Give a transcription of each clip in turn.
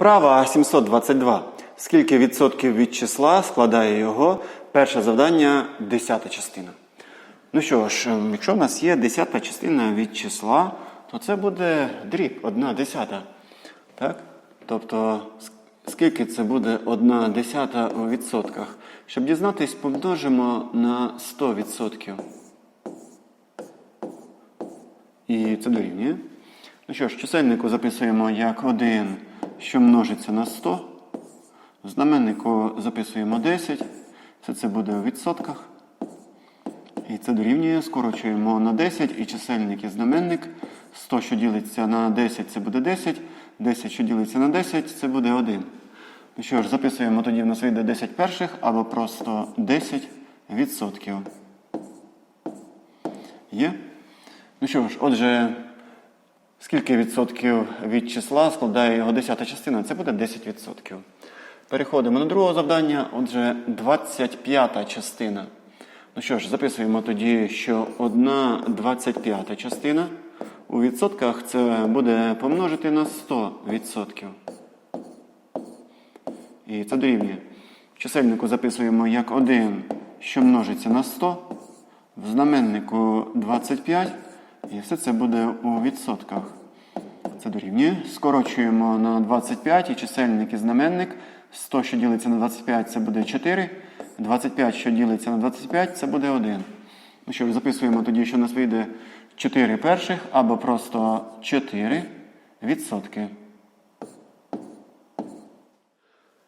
Вправа 722. Скільки відсотків від числа складає його перше завдання десята частина? Ну що ж, ем, якщо в нас є десята частина від числа, то це буде дріб, одна десята. Так? Тобто, скільки це буде одна десята у відсотках? Щоб дізнатись, помножимо на 100 відсотків. І це дорівнює. Ну що ж, чисельнику записуємо як 1, що множиться на 100. В знаменнику записуємо 10. Все це буде у відсотках. І це дорівнює, скорочуємо на 10 і чисельник і знаменник. 100, що ділиться на 10, це буде 10. 10, що ділиться на 10, це буде 1. Ну що ж, записуємо тоді в нас вийде 10 перших або просто 10 відсотків. Є? Ну що ж, отже, скільки відсотків від числа складає його десята частина? Це буде 10 відсотків. Переходимо до другого завдання. Отже, 25 частина. Ну що ж, записуємо тоді, що 1 25 частина у відсотках це буде помножити на 100 відсотків. І це дорівнює. В чисельнику записуємо як 1, що множиться на 100. В знаменнику 25. І все це буде у відсотках. Це дорівнює. Скорочуємо на 25 і чисельник і знаменник. 100, що ділиться на 25, це буде 4. 25, що ділиться на 25, це буде 1. Ну що записуємо тоді, що у нас вийде 4 перших або просто 4 відсотки.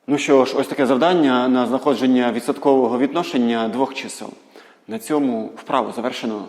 Ну що ж, ось таке завдання на знаходження відсоткового відношення двох чисел. На цьому вправу завершено.